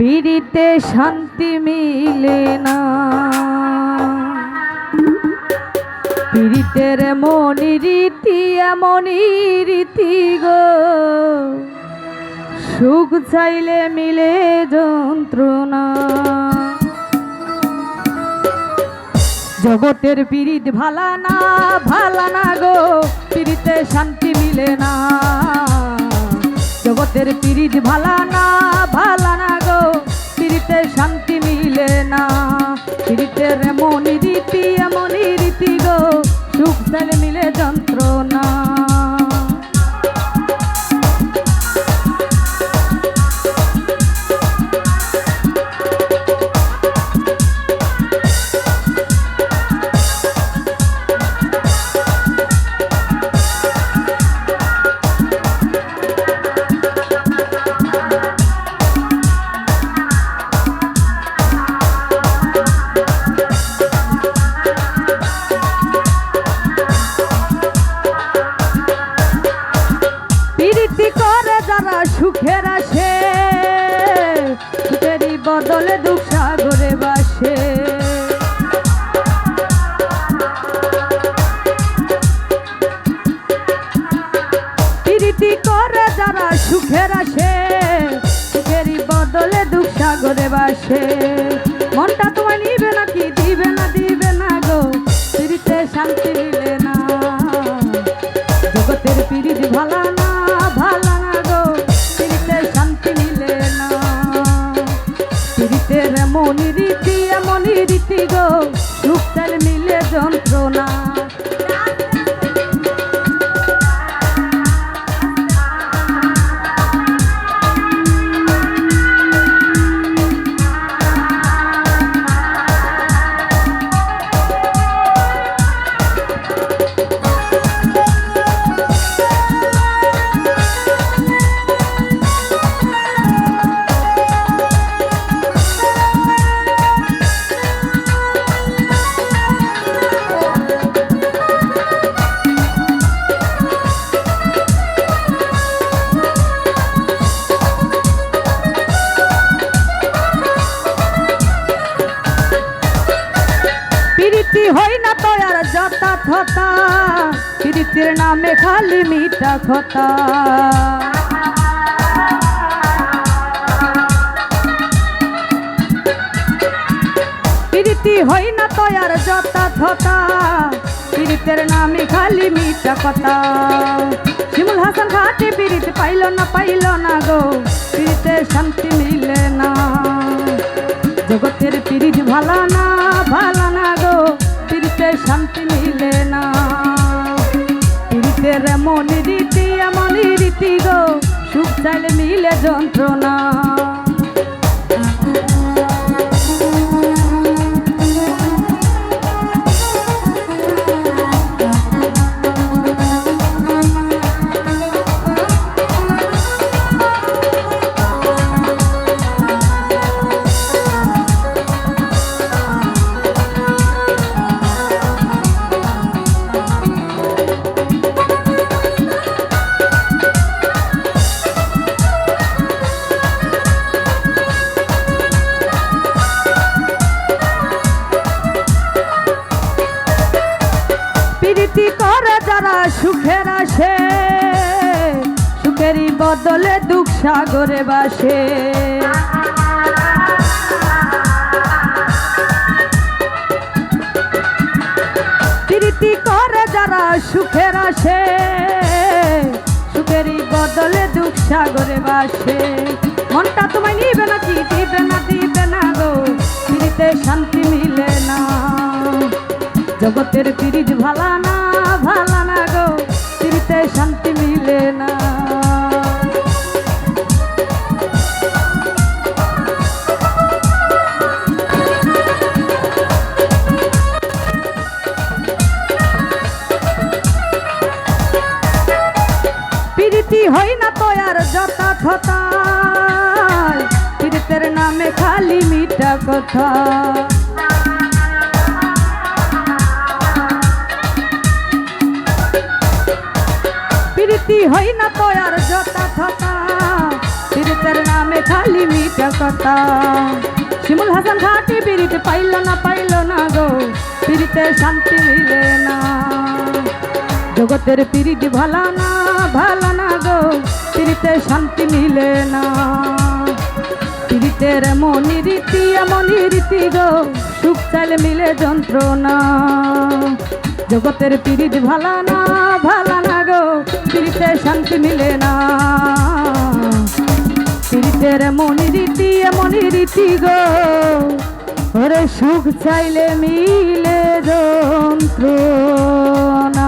পিড়িতে শান্তি মিলে না। পিড়িতের মনি রীতি, এমনই রীতি গো। সুখ চাইলে মিলে যন্ত্রণা। জগতের পিরিত ভালা না ভালা না গো। পিরিতে শান্তি মিলে না। জগতের পিরিত ভালা না শান্তি মিলে না। পিরিতের এমন রীতি রীতি সুখেরই দুঃখ সাগরে বাসে প্রীতি করে যারা সুখের আসে সুখেরই বদলে দুঃখ সাগরে বাসে পিরিতের এমন রীতি এমন রীতি গো। চাল মিলে যন্ত্রণা। থতা পিরিতির নামে খালি মিঠা খতা পিরিতি হই না তো আর যতা থতা পিরিতের নামে খালি মিঠা কথা। শিমুল হাসান ঘাটে পিরিত পাইল না পাইল না গো পিরিতে শান্তি মিলে না। জগতের পিরিত ভালা না চাইলে মিলে যন্ত্রণা। করে যারা সুখের আসে, সুখেরই বদলে দুঃখ সাগরে বাসে। প্রীতি করে যারা সুখের আসে, সুখেরই বদলে দুঃখ সাগরে বাসে। মনটা তোমায় নিবে না কি? দিবে না দিবে না গো। ফিরিতে শান্তি মিলে না। জগতের পিরিজ ভালা না যতা থতা পিরিতের নামে খালি মিঠা কথা। প্রীতি হই না তো আর যতা থতা। প্রীতের নামে খালি মিঠা কথা। শিমুল হাসান ঘাটি পিড়িতে পাইল না পাইল না গো। পিড়িতে শান্তি মিলে না। জগতের পিড়িত ভালো না ভালো না গো। পিড়িতে শান্তি মিলে না। পিরিতের মনি রীতি, এমনই রীতি গো। সুখ চাইলে মিলে যন্ত্রণা। জগতের পিড়িত ভালো না ভালো না গো। পিড়িতে শান্তি মিলে না। পিরিতের মনি রীতি, এমনই রীতি গো। ওরে সুখ চাইলে মিলে যন্ত্রণা।